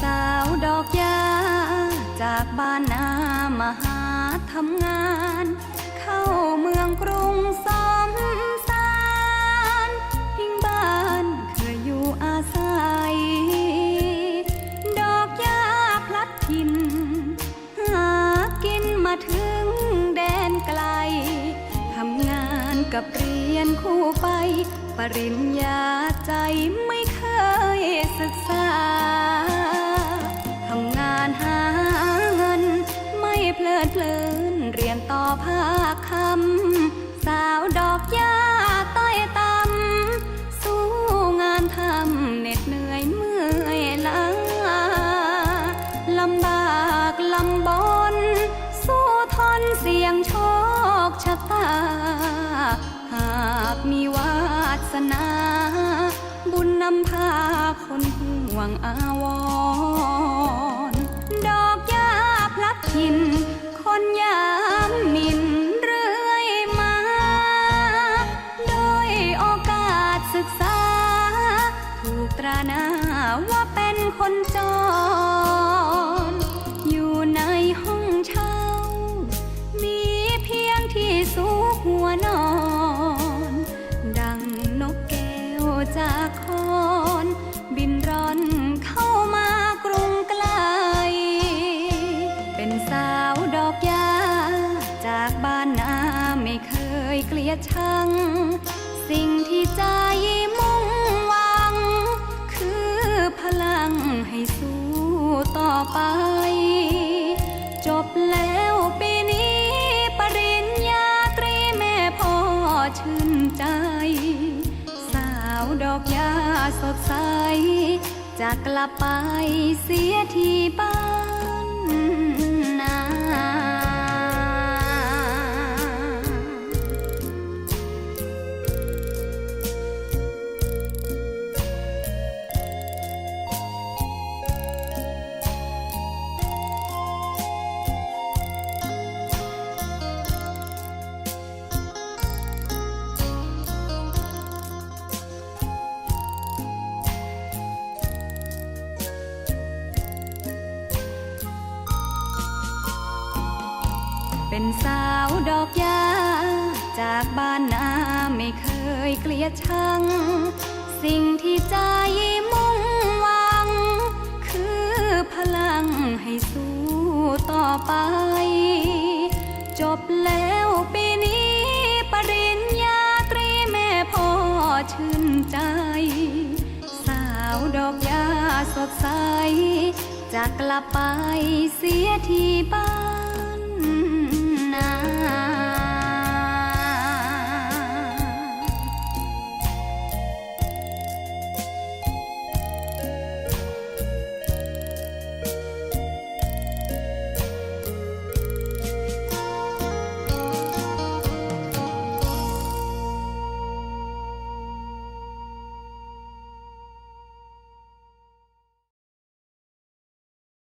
สาวดอกยา จากบ้านนามาหาทำงาน เข้าเมืองกรุงสมสารหิงบ้านเคยอยู่อาศัย ดอกยาพลัดถิ่นหากินมาถึงแดนไกลทำงานกับเรียนคู่ไป ปริญญาใจไม่เคยศึกษา สนา บุญนำพาคนห่วงอาวร ดอกยาพลัดถิ่นคนยามหมินเรื่อยมา โดยโอกาสศึกษา ถูกตราหน้าว่าเป็นคนจน เกลียดชัง สิ่งที่ใจมุ่งหวัง คือพลังให้สู้ต่อไป จบแล้วปีนี้ปริญญาตรีแม่พ่อชื่นใจ สาวดอกยาสดใสจะกลับไปเสีย เป็นสาวดอกยาจากบ้านนาไม่เคยเกลียดชัง สิ่งที่ใจมุ่งหวัง คือพลังให้สู้ต่อไป จบแล้วปีนี้ปริญญาตรีแม่พ่อชื่นใจ สาวดอกยาสดใสจะกลับไปเสียที่บ้าน ना